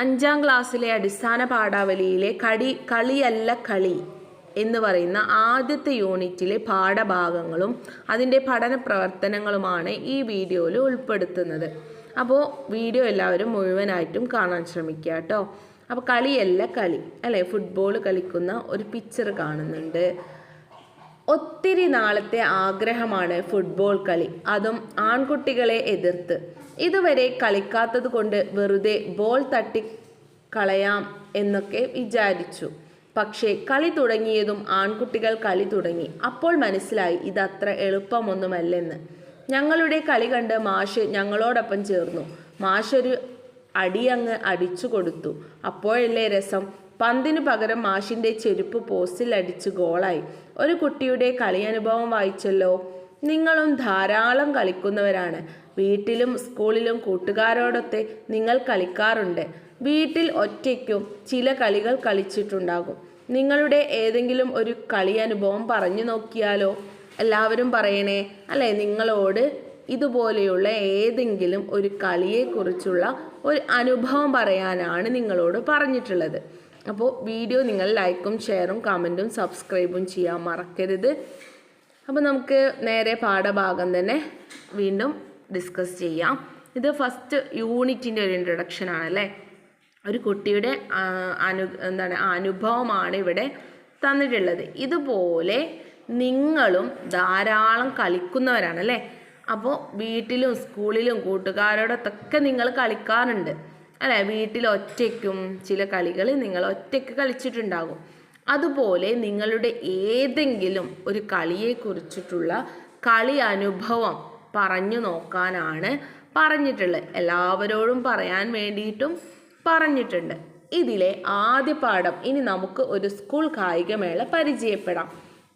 അഞ്ചാം ക്ലാസ്സിലെ അടിസ്ഥാന പാഠാവലിയിലെ കടി കളിയല്ല കളി എന്ന് പറയുന്ന ആദ്യത്തെ യൂണിറ്റിലെ പാഠഭാഗങ്ങളും അതിന്റെ പഠന പ്രവർത്തനങ്ങളുമാണ് ഈ വീഡിയോയിൽ ഉൾപ്പെടുത്തുന്നത്. അപ്പോൾ വീഡിയോ എല്ലാവരും മുഴുവനായിട്ടും കാണാൻ ശ്രമിക്കുക കേട്ടോ. അപ്പോൾ കളിയല്ല കളി അല്ലേ? ഫുട്ബോൾ കളിക്കുന്ന ഒരു പിക്ചർ കാണുന്നുണ്ട്. ഒത്തിരി നാളത്തെ ആഗ്രഹമാണ് ഫുട്ബോൾ കളി. അതും ആൺകുട്ടികളെ എതിർത്ത്. ഇതുവരെ കളിക്കാത്തത് കൊണ്ട് വെറുതെ ബോൾ തട്ടി കളയാം എന്നൊക്കെ വിചാരിച്ചു. പക്ഷേ കളി തുടങ്ങിയതും ആൺകുട്ടികൾ കളി തുടങ്ങി. അപ്പോൾ മനസ്സിലായി ഇതത്ര എളുപ്പമൊന്നുമല്ലെന്ന്. ഞങ്ങളുടെ കളി കണ്ട് മാഷ് ഞങ്ങളോടൊപ്പം ചേർന്നു. മാഷൊരു അടിയങ്ങ് അടിച്ചു കൊടുത്തു. അപ്പോഴല്ലേ രസം. പന്തിനു പകരം മാഷിന്റെ ചെരുപ്പ് പോസ്റ്റിൽ അടിച്ച് ഗോളായി ഒരു കുട്ടിയുടെ കളിയനുഭവം വായിച്ചല്ലോ? നിങ്ങളും ധാരാളം കളിക്കുന്നവരാണ്. വീട്ടിലും സ്കൂളിലും കൂട്ടുകാരോടൊത്തെ നിങ്ങൾ കളിക്കാറുണ്ട്. വീട്ടിൽ ഒറ്റയ്ക്കും ചില കളികൾ കളിച്ചിട്ടുണ്ടാകും. നിങ്ങളുടെ ഏതെങ്കിലും ഒരു കളി അനുഭവം പറഞ്ഞു നോക്കിയാലോ? എല്ലാവരും പറയണേ അല്ലെ നിങ്ങളോട് ഇതുപോലെയുള്ള ഏതെങ്കിലും ഒരു കളിയെക്കുറിച്ചുള്ള ഒരു അനുഭവം പറയാനാണ് നിങ്ങളോട് പറഞ്ഞിട്ടുള്ളത്. അപ്പോൾ വീഡിയോ നിങ്ങൾ ലൈക്കും ഷെയറും കമന്റും സബ്സ്ക്രൈബും ചെയ്യാൻ മറക്കരുത്. അപ്പോൾ നമുക്ക് നേരെ പാഠഭാഗം തന്നെ വീണ്ടും ഡിസ്കസ് ചെയ്യാം. ഇത് ഫസ്റ്റ് യൂണിറ്റിന്റെ ഒരു ഇൻട്രൊഡക്ഷൻ ആണല്ലേ ഒരു കുട്ടിയുടെ അനു എന്താണ് അനുഭവമാണ് ഇവിടെ തന്നിട്ടുള്ളത്. ഇതുപോലെ നിങ്ങളും ധാരാളം കളിക്കുന്നവരാണ് അല്ലേ? അപ്പോൾ വീട്ടിലും സ്കൂളിലും കൂട്ടുകാരോടൊക്കെ നിങ്ങൾ കളിക്കാറുണ്ട്. അല്ലേ? വീട്ടിൽ ഒറ്റയ്ക്കും ചില കളികൾ നിങ്ങൾ ഒറ്റയ്ക്ക് കളിച്ചിട്ടുണ്ടാകും. അതുപോലെ നിങ്ങളുടെ ഏതെങ്കിലും ഒരു കളിയെക്കുറിച്ചിട്ടുള്ള കളി അനുഭവം പറഞ്ഞു നോക്കാനാണ് പറഞ്ഞിട്ടുള്ളത്. എല്ലാവരോടും പറയാൻ വേണ്ടിയിട്ടും പറഞ്ഞിട്ടുണ്ട്. ഇതിലെ ആദ്യ പാഠം ഇനി നമുക്ക് ഒരു സ്കൂൾ കായികമേള പരിചയപ്പെടാം.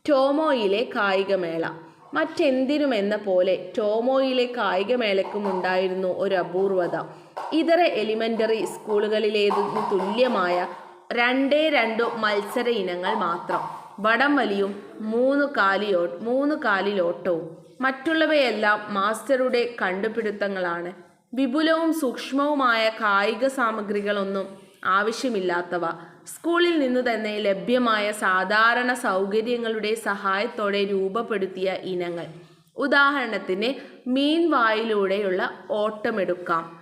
ടോമോയിലെ കായികമേള. മറ്റെന്തിനും എന്ന പോലെ ടോമോയിലെ കായികമേളയ്ക്കും ഉണ്ടായിരുന്നു ഒരു അപൂർവത. ഇതര എലിമെന്ററി സ്കൂളുകളിലേതിന് തുല്യമായ രണ്ടേ രണ്ടു മത്സര ഇനങ്ങൾ മാത്രം. വടം വലിയും മൂന്ന് കാലിയോ മൂന്ന് കാലിലോട്ടവും മറ്റുള്ളവയെല്ലാം മാസ്റ്ററുടെ കണ്ടുപിടുത്തങ്ങളാണ്. വിപുലവും സൂക്ഷ്മവുമായ കായിക സാമഗ്രികളൊന്നും ആവശ്യമില്ലാത്തവ. സ്കൂളിൽ നിന്ന് തന്നെ ലഭ്യമായ സാധാരണ സൗകര്യങ്ങളുടെ സഹായത്തോടെ രൂപപ്പെടുത്തിയ ഇനങ്ങൾ. ഉദാഹരണത്തിന് മീൻ വായിലൂടെയുള്ള ഓട്ടമെടുക്കാം.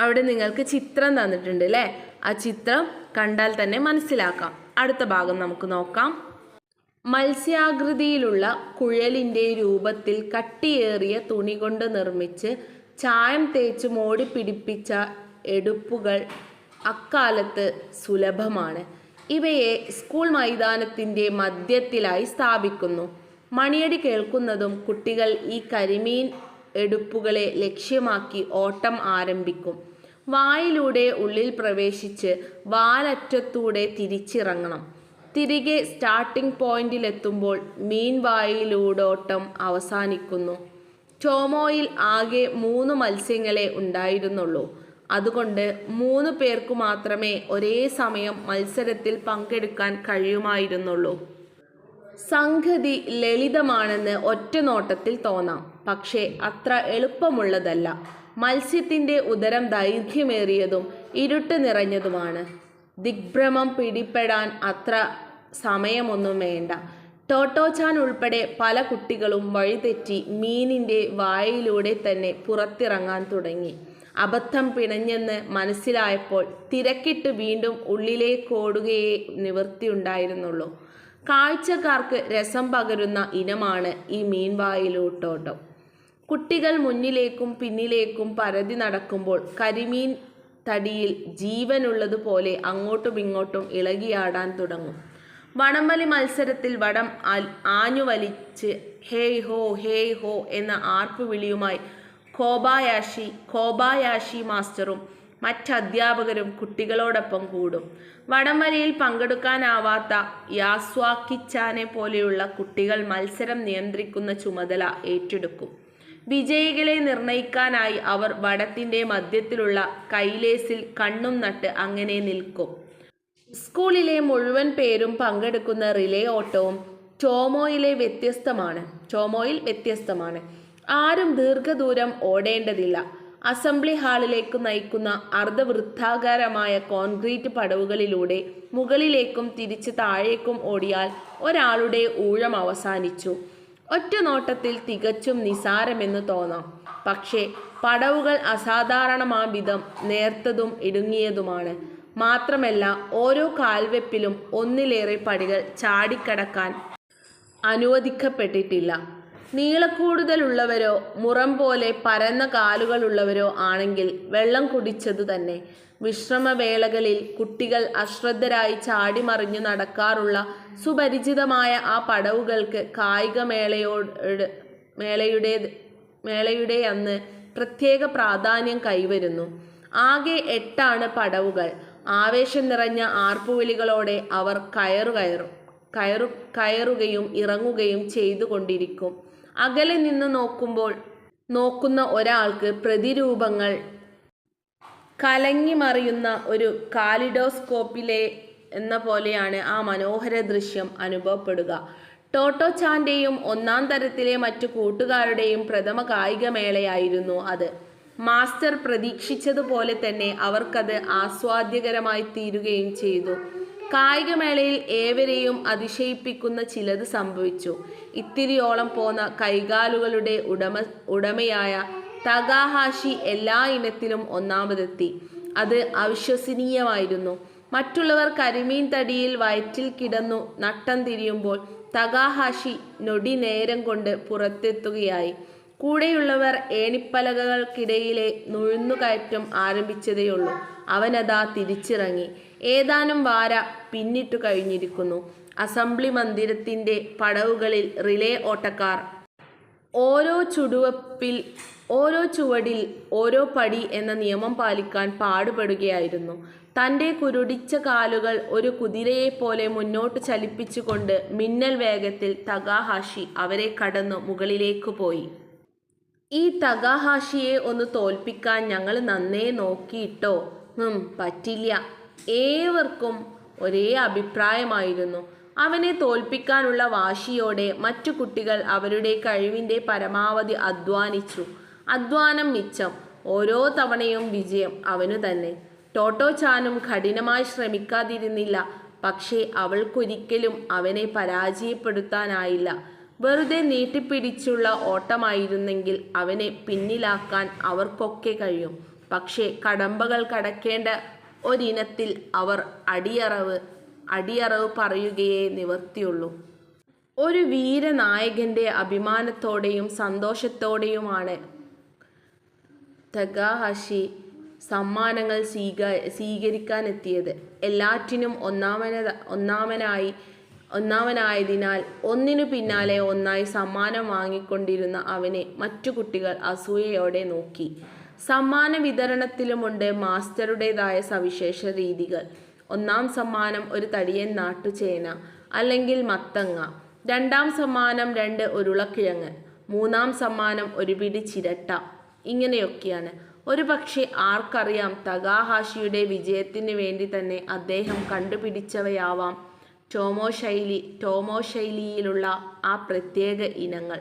അവിടെ നിങ്ങൾക്ക് ചിത്രം തന്നിട്ടുണ്ട് അല്ലേ? ആ ചിത്രം കണ്ടാൽ തന്നെ മനസ്സിലാക്കാം. അടുത്ത ഭാഗം നമുക്ക് നോക്കാം. മത്സ്യാകൃതിയിലുള്ള കുഴലിന്റെ രൂപത്തിൽ കട്ടിയേറിയ തുണി കൊണ്ട് നിർമ്മിച്ച് ചായം തേച്ച് മോടി പിടിപ്പിച്ച എടുപ്പുകൾ അക്കാലത്ത് സുലഭമാണ്. ഇവയെ സ്കൂൾ മൈതാനത്തിന്റെ മധ്യത്തിലായി സ്ഥാപിക്കുന്നു. മണിയടി കേൾക്കുന്നതും കുട്ടികൾ ഈ കരിമീൻ എടുപ്പുകളെ ലക്ഷ്യമാക്കി ഓട്ടം ആരംഭിക്കും. വായിലൂടെ ഉള്ളിൽ പ്രവേശിച്ച് വാലറ്റത്തൂടെ തിരിച്ചിറങ്ങണം. തിരികെ സ്റ്റാർട്ടിംഗ് പോയിന്റിലെത്തുമ്പോൾ മീൻ വായിലൂടോട്ടം അവസാനിക്കുന്നു. ടോമോയിൽ ആകെ മൂന്ന് മത്സ്യങ്ങളെ ഉണ്ടായിരുന്നുള്ളൂ. അതുകൊണ്ട് മൂന്ന് പേർക്കു മാത്രമേ ഒരേ സമയം മത്സരത്തിൽ പങ്കെടുക്കാൻ കഴിയുമായിരുന്നുള്ളൂ. സംഗതി ലളിതമാണെന്ന് ഒറ്റ നോട്ടത്തിൽ തോന്നാം. പക്ഷേ അത്ര എളുപ്പമുള്ളതല്ല. മത്സ്യത്തിന്റെ ഉദരം ദൈർഘ്യമേറിയതും ഇരുട്ട് നിറഞ്ഞതുമാണ്. ദിഗ്ഭ്രമം പിടിപ്പെടാൻ അത്ര സമയമൊന്നും വേണ്ട. ടോട്ടോച്ചാൻ ഉൾപ്പെടെ പല കുട്ടികളും വഴിതെറ്റി മീനിന്റെ വായിലൂടെ തന്നെ പുറത്തിറങ്ങാൻ തുടങ്ങി. അബദ്ധം പിണഞ്ഞെന്ന് മനസ്സിലായപ്പോൾ തിരക്കിട്ട് വീണ്ടും ഉള്ളിലേക്കോടുകയേ നിവൃത്തിയുണ്ടായിരുന്നുള്ളൂ കാഴ്ചക്കാർക്ക് രസം പകരുന്ന ഇനമാണ് ഈ മീൻവായിലൂട്ടോട്ടം. കുട്ടികൾ മുന്നിലേക്കും പിന്നിലേക്കും പരതി നടക്കുമ്പോൾ കരിമീൻ തടിയിൽ ജീവനുള്ളതുപോലെ അങ്ങോട്ടും ഇങ്ങോട്ടും ഇളകിയാടാൻ തുടങ്ങും. വടംവലി മത്സരത്തിൽ വടം ആഞ്ഞുവലിച്ച് ഹേയ് ഹോ ഹേയ് ഹോ എന്ന ആർപ്പുവിളിയുമായി കോബായാഷി കോബായാഷി മാസ്റ്ററും മറ്റധ്യാപകരും കുട്ടികളോടൊപ്പം കൂടും. വടംവലിയിൽ പങ്കെടുക്കാനാവാത്ത യാസ്വാക്കിച്ചാനെ പോലെയുള്ള കുട്ടികൾ മത്സരം നിയന്ത്രിക്കുന്ന ചുമതല ഏറ്റെടുക്കും. വിജയികളെ നിർണയിക്കാനായി അവർ വടത്തിന്റെ മധ്യത്തിലുള്ള കൈലേസിൽ കണ്ണും നട്ട് അങ്ങനെ നിൽക്കും. സ്കൂളിലെ മുഴുവൻ പേരും പങ്കെടുക്കുന്ന റിലേ ഓട്ടവും ചോമോയിലെ വ്യത്യസ്തമാണ്. ചോമോയിൽ വ്യത്യസ്തമാണ്. ആരും ദീർഘദൂരം ഓടേണ്ടതില്ല. അസംബ്ലി ഹാളിലേക്ക് നയിക്കുന്ന അർദ്ധവൃത്താകാരമായ കോൺക്രീറ്റ് പടവുകളിലൂടെ മുകളിലേക്കും തിരിച്ച് താഴേക്കും ഓടിയാൽ ഒരാളുടെ ഊഴം അവസാനിച്ചു. ഒറ്റ നോട്ടത്തിൽ തികച്ചും നിസാരമെന്ന് തോന്നാം. പക്ഷേ പടവുകൾ അസാധാരണമാം വിധം നേർത്തതും ഇടുങ്ങിയതുമാണ്. മാത്രമല്ല ഓരോ കാൽവെപ്പിലും ഒന്നിലേറെ പടികൾ ചാടിക്കടക്കാൻ അനുവദിക്കപ്പെട്ടിട്ടില്ല. നീളക്കൂടുതലുള്ളവരോ മുറം പോലെ പരന്ന കാലുകളുള്ളവരോ ആണെങ്കിൽ വെള്ളം കുടിച്ചതു തന്നെ വിശ്രമവേളകളിൽ കുട്ടികൾ അശ്രദ്ധരായി ചാടിമറിഞ്ഞു നടക്കാറുള്ള സുപരിചിതമായ ആ പടവുകൾക്ക് കായികമേളയോട് മേളയുടെ മേളയുടെ അന്ന് പ്രത്യേക പ്രാധാന്യം കൈവരുന്നു. ആകെ എട്ടാണ് പടവുകൾ. ആവേശം നിറഞ്ഞ ആർപ്പുവിളികളോടെ അവർ കയറു കയറും കയറു കയറുകയും ഇറങ്ങുകയും ചെയ്തുകൊണ്ടിരിക്കും. അകലെ നിന്ന് നോക്കുമ്പോൾ നോക്കുന്ന ഒരാൾക്ക് പ്രതിരൂപങ്ങൾ കലങ്ങിമറിയുന്ന ഒരു കാലിഡോസ്കോപ്പിലെ എന്ന പോലെയാണ് ആ മനോഹര ദൃശ്യം അനുഭവപ്പെടുക. ടോട്ടോ ചാന്റെയും ഒന്നാം തരത്തിലെ മറ്റു കൂട്ടുകാരുടെയും പ്രഥമ കായികമേളയായിരുന്നു അത്. മാസ്റ്റർ പ്രതീക്ഷിച്ചതുപോലെ തന്നെ അവർക്കത് ആസ്വാദ്യകരമായി തീരുകയും ചെയ്തു. കായികമേളയിൽ ഏവരെയും അതിശയിപ്പിക്കുന്ന ചിലത് സംഭവിച്ചു. ഇത്തിരിയോളം പോന്ന കൈകാലുകളുടെ ഉടമ ഉടമയായ തകാഹാഷി എല്ലാ ഇനത്തിലും ഒന്നാമതെത്തി. അത് അവിശ്വസനീയമായിരുന്നു. മറ്റുള്ളവർ കരിമീൻ തടിയിൽ വയറ്റിൽ കിടന്നു നട്ടം തിരിയുമ്പോൾ തകാഹാഷി നൊടി നേരം കൊണ്ട് പുറത്തെത്തുകയായി. കൂടെയുള്ളവർ ഏണിപ്പലകകൾക്കിടയിലെ നുഴന്നുകയറ്റം ആരംഭിച്ചതേയുള്ളൂ. അവനതാ തിരിച്ചിറങ്ങി. ഏതാനും വാര പിന്നിട്ടു കഴിഞ്ഞിരിക്കുന്നു. അസംബ്ലി മന്ദിരത്തിന്റെ പടവുകളിൽ റിലേ ഓട്ടക്കാർ ഓരോ ചുടുവപ്പിൽ ഓരോ ചുവടിൽ ഓരോ പടി എന്ന നിയമം പാലിക്കാൻ പാടുപെടുകയായിരുന്നു. തന്റെ കുരുടിച്ച കാലുകൾ ഒരു കുതിരയെപ്പോലെ മുന്നോട്ട് ചലിപ്പിച്ചുകൊണ്ട് മിന്നൽ വേഗത്തിൽ തകാഹാഷി അവരെ കടന്നു മുകളിലേക്ക് പോയി. ഈ തകാഹാഷിയെ ഒന്ന് തോൽപ്പിക്കാൻ ഞങ്ങൾ നന്നേ നോക്കിയിട്ടോ? പറ്റില്ല. ഏവർക്കും ഒരേ അഭിപ്രായമായിരുന്നു. അവനെ തോൽപ്പിക്കാനുള്ള വാശിയോടെ മറ്റു കുട്ടികൾ അവരുടെ കഴിവിന്റെ പരമാവധി അധ്വാനിച്ചു. അധ്വാനം മിച്ചം. ഓരോ തവണയും വിജയം അവനു തന്നെ. ടോട്ടോ ചാനും കഠിനമായി ശ്രമിക്കാതിരുന്നില്ല. പക്ഷേ അവൾക്കൊരിക്കലും അവനെ പരാജയപ്പെടുത്താനായില്ല. വെറുതെ നീട്ടിപ്പിടിച്ചുള്ള ഓട്ടമായിരുന്നെങ്കിൽ അവനെ പിന്നിലാക്കാൻ അവർക്കൊക്കെ കഴിയും. പക്ഷേ കടമ്പകൾ കടക്കേണ്ട ഒരിനത്തിൽ അവർ അടിയറവ് അടിയറവ് പറയുകയേ നിവർത്തിയുള്ളൂ ഒരു വീരനായകന്റെ അഭിമാനത്തോടെയും സന്തോഷത്തോടെയുമാണ് തഗാഹഷി സമ്മാനങ്ങൾ സ്വീക സ്വീകരിക്കാനെത്തിയത്. എല്ലാറ്റിനും ഒന്നാമന ഒന്നാമനായി ഒന്നാമനായതിനാൽ ഒന്നിനു പിന്നാലെ ഒന്നായി സമ്മാനം വാങ്ങിക്കൊണ്ടിരുന്ന അവനെ മറ്റു കുട്ടികൾ അസൂയയോടെ നോക്കി. സമ്മാന വിതരണത്തിലുമുണ്ട് മാസ്റ്ററുടേതായ സവിശേഷ രീതികൾ. ഒന്നാം സമ്മാനം ഒരു തടിയൻ നാട്ടുചേന അല്ലെങ്കിൽ മത്തങ്ങ. രണ്ടാം സമ്മാനം രണ്ട് ഉരുളക്കിഴങ്ങ്. മൂന്നാം സമ്മാനം ഒരു പിടി ചിരട്ട. ഇങ്ങനെയൊക്കെയാണ്. ഒരു പക്ഷേ ആർക്കറിയാം തകാഹാഷിയുടെ വിജയത്തിന് വേണ്ടി തന്നെ അദ്ദേഹം കണ്ടുപിടിച്ചവയാവാം ടോമോ ശൈലി ടോമോ ശൈലിയിലുള്ള ആ പ്രത്യേക ഇനങ്ങൾ.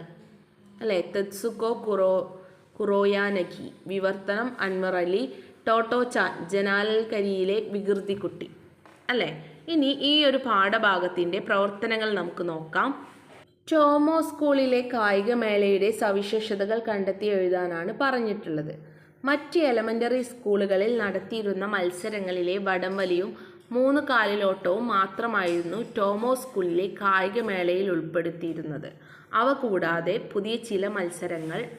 അല്ലേ? തെത്സുക്കോ കുറോ കുറോയാനകി വിവർത്തനം അൻവർ അലി ടോട്ടോ ചാൻ ജനാലൽക്കരിയിലെ വികൃതിക്കുട്ടി. അല്ലേ? ഇനി ഈ ഒരു പാഠഭാഗത്തിന്റെ പ്രവർത്തനങ്ങൾ നമുക്ക് നോക്കാം. ടോമോ സ്കൂളിലെ കായികമേളയുടെ സവിശേഷതകൾ കണ്ടെത്തി എഴുതാനാണ് പറഞ്ഞിട്ടുള്ളത്. മറ്റ് എലമെന്ററി സ്കൂളുകളിൽ നടത്തിയിരുന്ന മത്സരങ്ങളിലെ വടംവലിയും മൂന്ന് കാലിലോട്ടവും മാത്രമായിരുന്നു ടോമോ സ്കൂളിലെ കായികമേളയിൽ ഉൾപ്പെടുത്തിയിരുന്നത്. അവ കൂടാതെ പുതിയ ചില മത്സരങ്ങൾ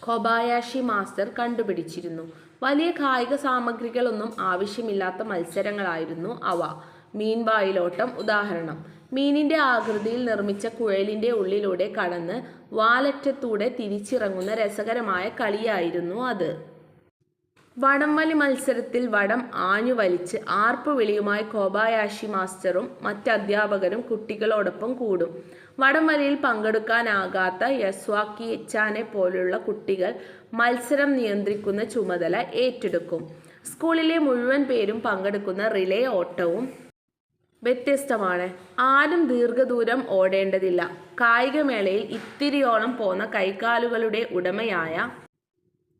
കൊബായാഷി മാസ്റ്റർ കണ്ടുപിടിച്ചിരുന്നു. വലിയ കായിക സാമഗ്രികളൊന്നും ആവശ്യമില്ലാത്ത മത്സരങ്ങളായിരുന്നു അവ. മീൻവായിലോട്ടം ഉദാഹരണം. മീനിന്റെ ആകൃതിയിൽ നിർമ്മിച്ച കുഴലിന്റെ ഉള്ളിലൂടെ കടന്ന് വാലറ്റത്തൂടെ തിരിച്ചിറങ്ങുന്ന രസകരമായ കളിയായിരുന്നു അത്. വടംവലി മത്സരത്തിൽ വടം ആഞ്ഞു വലിച്ച് ആർപ്പ് വിളിയുമായി കോബായാഷി മാസ്റ്ററും മറ്റ് അധ്യാപകരും കുട്ടികളോടൊപ്പം കൂടും. വടംവലിയിൽ പങ്കെടുക്കാനാകാത്ത യസ്വാക്കി എച്ചാനെ പോലുള്ള കുട്ടികൾ മത്സരം നിയന്ത്രിക്കുന്ന ചുമതല ഏറ്റെടുക്കും. സ്കൂളിലെ മുഴുവൻ പേരും പങ്കെടുക്കുന്ന റിലേ ഓട്ടവും വ്യത്യസ്തമാണ്. ആരും ദീർഘദൂരം ഓടേണ്ടതില്ല. കായികമേളയിൽ ഇത്തിരിയോളം പോന്ന കൈകാലുകളുടെ ഉടമയായ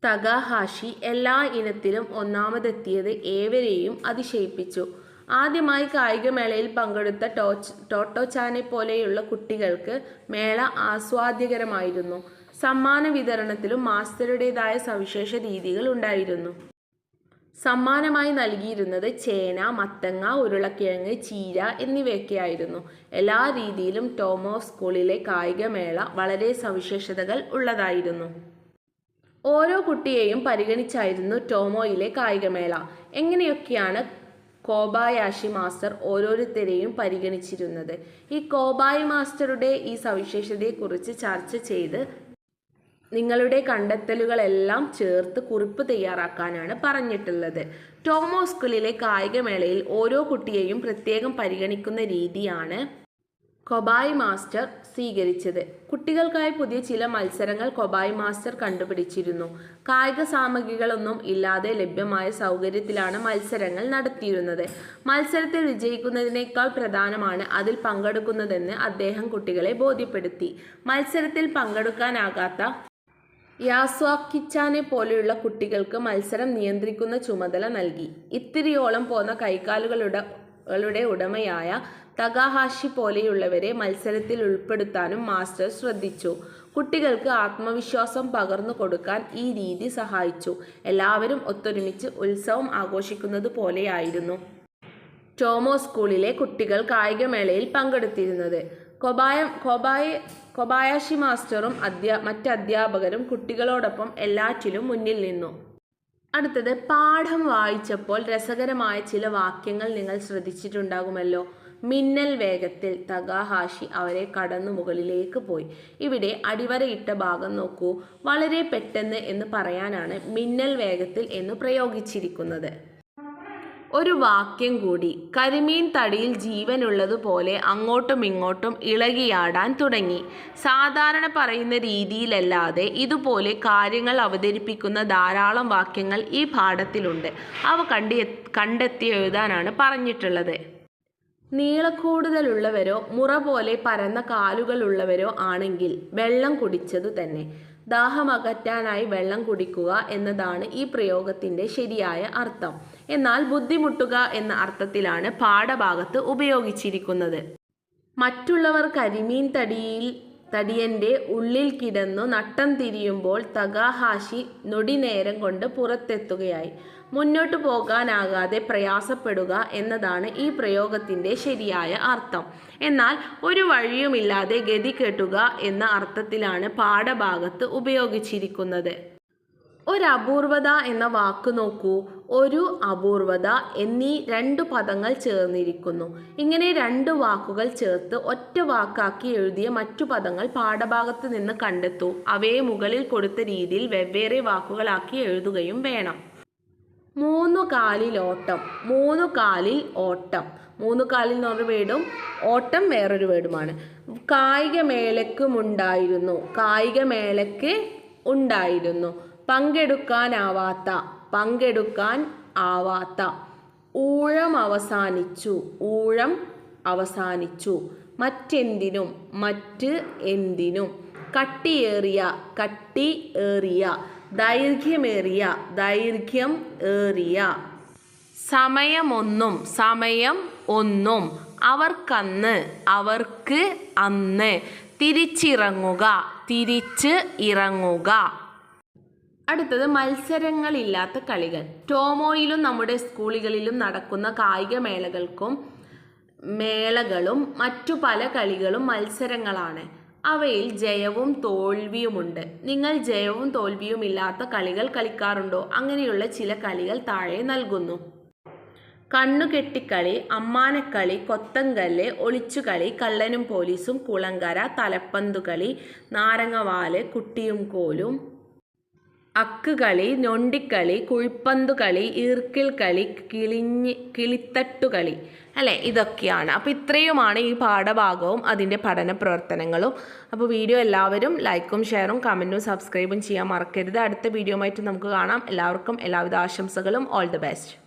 തകാഹാഷി എല്ലാ ഇനത്തിലും ഒന്നാമതെത്തിയത് ഏവരെയും അതിശയിപ്പിച്ചു. ആദ്യമായി കായികമേളയിൽ പങ്കെടുത്ത ടോച്ച് ടോട്ടോച്ചാനെ പോലെയുള്ള കുട്ടികൾക്ക് മേള ആസ്വാദ്യകരമായിരുന്നു. സമ്മാന വിതരണത്തിലും മാസ്റ്ററുടേതായ സവിശേഷ രീതികൾ ഉണ്ടായിരുന്നു. സമ്മാനമായി നൽകിയിരുന്നത് ചേന മത്തങ്ങ ഉരുളക്കിഴങ്ങ് ചീര എന്നിവയൊക്കെയായിരുന്നു. എല്ലാ രീതിയിലും ടോമോ സ്കൂളിലെ കായികമേള വളരെ സവിശേഷതകൾ ഉള്ളതായിരുന്നു. ഓരോ കുട്ടിയെയും പരിഗണിച്ചായിരുന്നു ടോമോയിലെ കായികമേള. എങ്ങനെയൊക്കെയാണ് കോബായാഷി മാസ്റ്റർ ഓരോരുത്തരെയും പരിഗണിച്ചിരുന്നത്? ഈ കോബായി മാസ്റ്ററുടെ ഈ സവിശേഷതയെക്കുറിച്ച് ചർച്ച ചെയ്ത് നിങ്ങളുടെ കണ്ടെത്തലുകളെല്ലാം ചേർത്ത് കുറിപ്പ് തയ്യാറാക്കാനാണ് പറഞ്ഞിട്ടുള്ളത്. ടോമോ സ്കൂളിലെ കായികമേളയിൽ ഓരോ കുട്ടിയെയും പ്രത്യേകം പരിഗണിക്കുന്ന രീതിയാണ് കൊബായ് മാസ്റ്റർ സ്വീകരിച്ചത്. കുട്ടികൾക്കായി പുതിയ ചില മത്സരങ്ങൾ കൊബായ് മാസ്റ്റർ കണ്ടുപിടിച്ചിരുന്നു. കായിക സാമഗ്രികളൊന്നും ഇല്ലാതെ ലഭ്യമായ സൗകര്യത്തിലാണ് മത്സരങ്ങൾ നടത്തിയിരുന്നത്. മത്സരത്തിൽ വിജയിക്കുന്നതിനേക്കാൾ പ്രധാനമാണ് അതിൽ പങ്കെടുക്കുന്നതെന്ന് അദ്ദേഹം കുട്ടികളെ ബോധ്യപ്പെടുത്തി. മത്സരത്തിൽ പങ്കെടുക്കാനാകാത്ത യാസ്വാക്കിച്ചാനെ പോലെയുള്ള കുട്ടികൾക്ക് മത്സരം നിയന്ത്രിക്കുന്ന ചുമതല നൽകി. ഇത്തിരിയോളം പോന്ന കൈകാലുകളുടെ കളുടെ ഉടമയായ തകാഹാഷി പോലെയുള്ളവരെ മത്സരത്തിൽ ഉൾപ്പെടുത്താനും മാസ്റ്റർ ശ്രദ്ധിച്ചു. കുട്ടികൾക്ക് ആത്മവിശ്വാസം പകർന്നു കൊടുക്കാൻ ഈ രീതി സഹായിച്ചു. എല്ലാവരും ഒത്തൊരുമിച്ച് ഉത്സവം ആഘോഷിക്കുന്നത് പോലെയായിരുന്നു. ടോമോ സ്കൂളിലെ കുട്ടികൾ കായികമേളയിൽ പങ്കെടുത്തിരുന്നത്. കൊബായ കൊബായ കൊബായാഷി മാസ്റ്ററും അധ്യാ മറ്റ് അധ്യാപകരും കുട്ടികളോടൊപ്പം എല്ലാറ്റിലും മുന്നിൽ നിന്നു. അടുത്തത് പാഠം വായിച്ചപ്പോൾ രസകരമായ ചില വാക്യങ്ങൾ നിങ്ങൾ ശ്രദ്ധിച്ചിട്ടുണ്ടാകുമല്ലോ. മിന്നൽ വേഗത്തിൽ തകാഹാഷി അവരെ കടന്നു മുകളിലേക്ക് പോയി. ഇവിടെ അടിവരയിട്ട ഭാഗം നോക്കൂ. വളരെ പെട്ടെന്ന് എന്ന് പറയാനാണ് മിന്നൽ വേഗത്തിൽ എന്ന് പ്രയോഗിച്ചിരിക്കുന്നത്. ഒരു വാക്യം കൂടി. കരിമീൻ തടിയിൽ ജീവനുള്ളതുപോലെ അങ്ങോട്ടും ഇങ്ങോട്ടും ഇളകിയാടാൻ തുടങ്ങി. സാധാരണ പറയുന്ന രീതിയിലല്ലാതെ ഇതുപോലെ കാര്യങ്ങൾ അവതരിപ്പിക്കുന്ന ധാരാളം വാക്യങ്ങൾ ഈ പാഠത്തിലുണ്ട്. അവ കണ്ടി കണ്ടെത്തി എഴുതാനാണ് പറഞ്ഞിട്ടുള്ളത്. നീളക്കൂടുതലുള്ളവരോ മുറ പോലെ പരന്ന കാലുകളുള്ളവരോ ആണെങ്കിൽ വെള്ളം കുടിച്ചതു തന്നെ ദാഹമകറ്റാനായി വെള്ളം കുടിക്കുക എന്നതാണ് ഈ പ്രയോഗത്തിന്റെ ശരിയായ അർത്ഥം. എന്നാൽ ബുദ്ധിമുട്ടുക എന്ന അർത്ഥത്തിലാണ് പാഠഭാഗത്ത് ഉപയോഗിച്ചിരിക്കുന്നത്. മറ്റുള്ളവർ കരിമീൻ തടിയിൽ തടിയന്റെ ഉള്ളിൽ കിടന്നു നട്ടം തിരിയുമ്പോൾ തകാഹാഷി നൊടിനേരം കൊണ്ട് പുറത്തെത്തുകയായി. മുന്നോട്ടു പോകാനാകാതെ പ്രയാസപ്പെടുക എന്നതാണ് ഈ പ്രയോഗത്തിന്റെ ശരിയായ അർത്ഥം. എന്നാൽ ഒരു വഴിയുമില്ലാതെ ഗതി കെട്ടുക എന്ന അർത്ഥത്തിലാണ് പാഠഭാഗത്ത് ഉപയോഗിച്ചിരിക്കുന്നത്. ഒരു അപൂർവത എന്ന വാക്ക് നോക്കൂ. ഒരു അപൂർവത എന്നീ രണ്ട് പദങ്ങൾ ചേർന്നിരിക്കുന്നു. ഇങ്ങനെ രണ്ട് വാക്കുകൾ ചേർത്ത് ഒറ്റ വാക്കാക്കി എഴുതിയ മറ്റു പദങ്ങൾ പാഠഭാഗത്ത് നിന്ന് കണ്ടെത്തൂ. അവയെ മുകളിൽ കൊടുത്ത രീതിയിൽ വെവ്വേറെ വാക്കുകളാക്കി എഴുതുകയും വേണം. മൂന്നു കാലിൽ ഓട്ടം. മൂന്നു കാലിൽ ഓട്ടം മൂന്നു കാലിൽ എന്ന് പറഞ്ഞ വേർഡും ഓട്ടം വേറൊരു വേർഡുമാണ് കായിക മേലക്ക് ഉണ്ടായിരുന്നു. പങ്കെടുക്കാനാവാത്ത പങ്കെടുക്കാൻ ആവാത്ത. ഊഴം അവസാനിച്ചു. ഊഴം അവസാനിച്ചു. മറ്റെന്തിനും മറ്റ് എന്തിനും. കട്ടിയേറിയ കട്ടി ഏറിയ ദൈർഘ്യമേറിയ ദൈർഘ്യം ഏറിയ. സമയമൊന്നും സമയം ഒന്നും അവർക്കന്ന് അവർക്ക് അന്ന്. തിരിച്ചിറങ്ങുക തിരിച്ച് ഇറങ്ങുക. അടുത്തത് മത്സരങ്ങളില്ലാത്ത കളികൾ. ടോമോയിലും നമ്മുടെ സ്കൂളുകളിലും നടക്കുന്ന കായിക മേളകൾക്കും മേളകളും മറ്റു പല കളികളും മത്സരങ്ങളാണ്. അവയിൽ ജയവും തോൽവിയുമുണ്ട്. നിങ്ങൾ ജയവും തോൽവിയും ഇല്ലാത്ത കളികൾ കളിക്കാറുണ്ടോ? അങ്ങനെയുള്ള ചില കളികൾ താഴെ നൽകുന്നു. കണ്ണുകെട്ടിക്കളി അമ്മാനക്കളി കൊത്തങ്കല്ല് ഒളിച്ചുകളി കള്ളനും പോലീസും കുളങ്കര തലപ്പന്തുകളി നാരങ്ങവാൽ കുട്ടിയും കോലും. അക്കുകളി ഞൊണ്ടിക്കളി കുഴിപ്പന്തുകളി ഈർക്കിൽ കളി കിളിഞ്ഞ് കിളിത്തട്ടുകളി. അല്ലേ? ഇതൊക്കെയാണ്. അപ്പോൾ ഇത്രയുമാണ് ഈ പാഠഭാഗവും അതിന്റെ പഠന പ്രവർത്തനങ്ങളും. അപ്പോൾ വീഡിയോ എല്ലാവരും ലൈക്കും ഷെയറും കമന്റും സബ്സ്ക്രൈബും ചെയ്യാൻ മറക്കരുത്. അടുത്ത വീഡിയോ നമുക്ക് കാണാം. എല്ലാവർക്കും എല്ലാവിധ ആശംസകളും. All the best